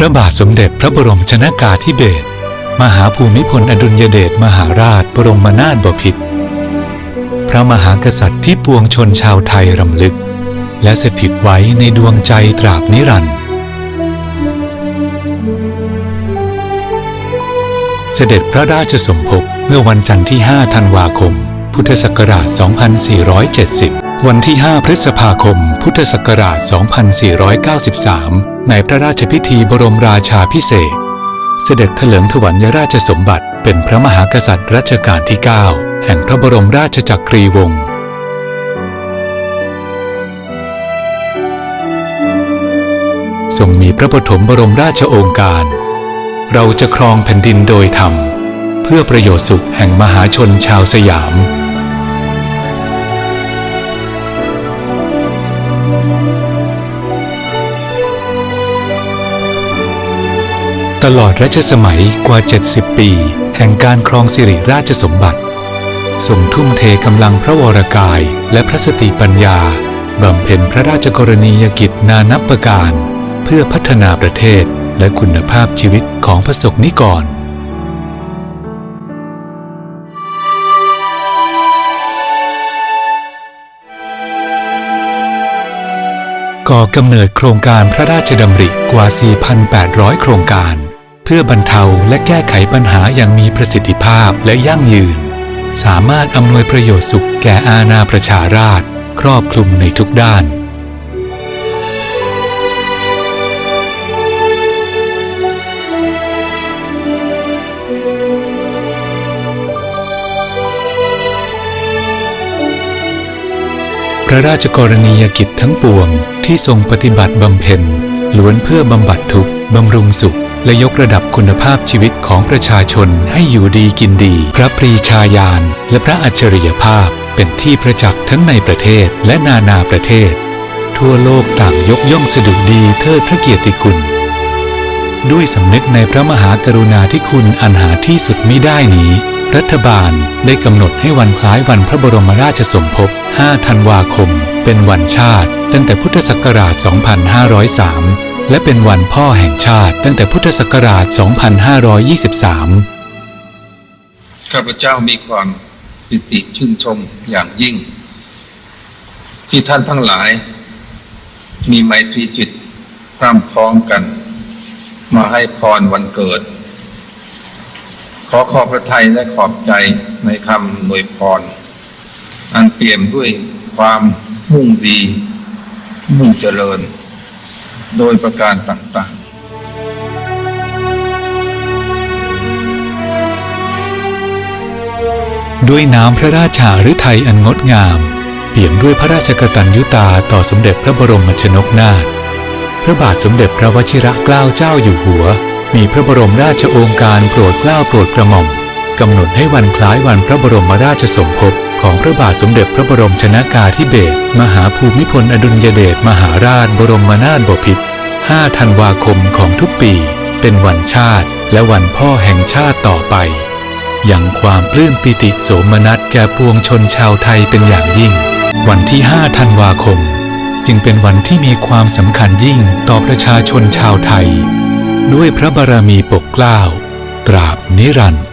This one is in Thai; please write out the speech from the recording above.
พระบาทสมเด็จพระบรมชนากาธิเบศรมหาภูมิพลอดุลยเดชมหาราชบรมนาถบพิตรพระมหากษัตริย์ที่ปวงชนชาวไทยรำลึก และสถิตไว้ในดวงใจตราบนิรันดร์เสด็จพระราชสมภพเมื่อวันจันทร์ที่ 5 ธันวาคม พุทธศักราช 2470 วันที่ 5 พฤษภาคม พุทธศักราช 2493 ในพระราชพิธีบรมราชาพิเศษ เสด็จเถลิงถวัลยราชสมบัติ เป็นพระมหากษัตริย์รัชกาลที่ 9 แห่งพระบรมราชจักรีวงศ์ทรงมีพระปฐมบรมราชโองการ เราจะครองแผ่นดินโดยธรรม เพื่อประโยชน์สุขแห่งมหาชนชาวสยาม ลอดรัชสมัยกว่า 70 ปี แห่งการครองสิริราชสมบัติทรงทุ่มเทกำลังพระวรกายและพระสติปัญญาบำเพ็ญพระราชกรณียกิจนานับประการ เพื่อพัฒนาประเทศและคุณภาพชีวิตของประสบนิกรก่อกำเนิดโครงการพระราชดำริกว่า 4,800 โครงการ พื่อบรรเทาและแก้ไขปัญหาอย่างมีประสิทธิภาพและยั่งยืน สามารถอำนวยประโยชน์สุขแก่อาณาประชาราษฎรครอบคลุมในทุกด้าน พระราชกรณียกิจทั้งปวงที่ทรงปฏิบัติบำเพ็ญล้วนเพื่อบำบัดทุกข์ บำรุงสุข และยกระดับคุณภาพชีวิตของประชาชนให้อยู่ดีกินดี พระปรีชาญาณและพระอัจฉริยภาพ เป็นที่ประจักษ์ทั้งในประเทศและนานาประเทศ ทั่วโลกต่างยกย่องสดุดีเทิดพระเกียรติคุณ ด้วยสำนึกในพระมหากรุณาธิคุณอันหาที่สุดมิได้นี้รัฐบาลได้กำหนดให้วันคล้ายวันพระบรมราชสมภพ 5 ธันวาคม เป็นวันชาติ ตั้งแต่พุทธศักราช 2503 และเป็นวันพ่อแห่งชาติตั้งแต่พุทธศักราช 2523 ข้าพเจ้ามีความปิติชื่นชมอย่างยิ่ง ที่ท่านทั้งหลาย มีไมตรีจิตพร่ำพร้อมกัน มาให้พรวันเกิด ขอขอบพระทัยและขอบใจในคำหน่วยพร อันเปี่ยมด้วยความมุ่งดี มุ่งเจริญ โดยประการต่างๆ ด้วยน้ำพระราชาฤทัยอันงดงาม เปี่ยมด้วยพระราชกตัญญูตาต่อสมเด็จพระบรมชนกนาถพระบาทสมเด็จพระวชิระเกล้าเจ้าอยู่หัว มีพระบรมราชโองการโปรดเกล้าโปรดกระหม่อมกำหนดให้วันคล้ายวันพระบรมราชสมภพของพระบาทสมเด็จพระบรมชนากาธิเบศรมหาภูมิพลอดุลยเดชมหาราชบรมนาถบพิตร 5 ธันวาคมของทุกปี เป็นวันชาติและวันพ่อแห่งชาติต่อไป อย่างความปลื้มปิติโสมนัสแก่ปวงชนชาวไทยเป็นอย่างยิ่ง วันที่ 5 ธันวาคม จึงเป็นวันที่มีความสำคัญยิ่งต่อประชาชนชาวไทย ด้วยพระบารมีปกเกล้าตราบนิรันดร์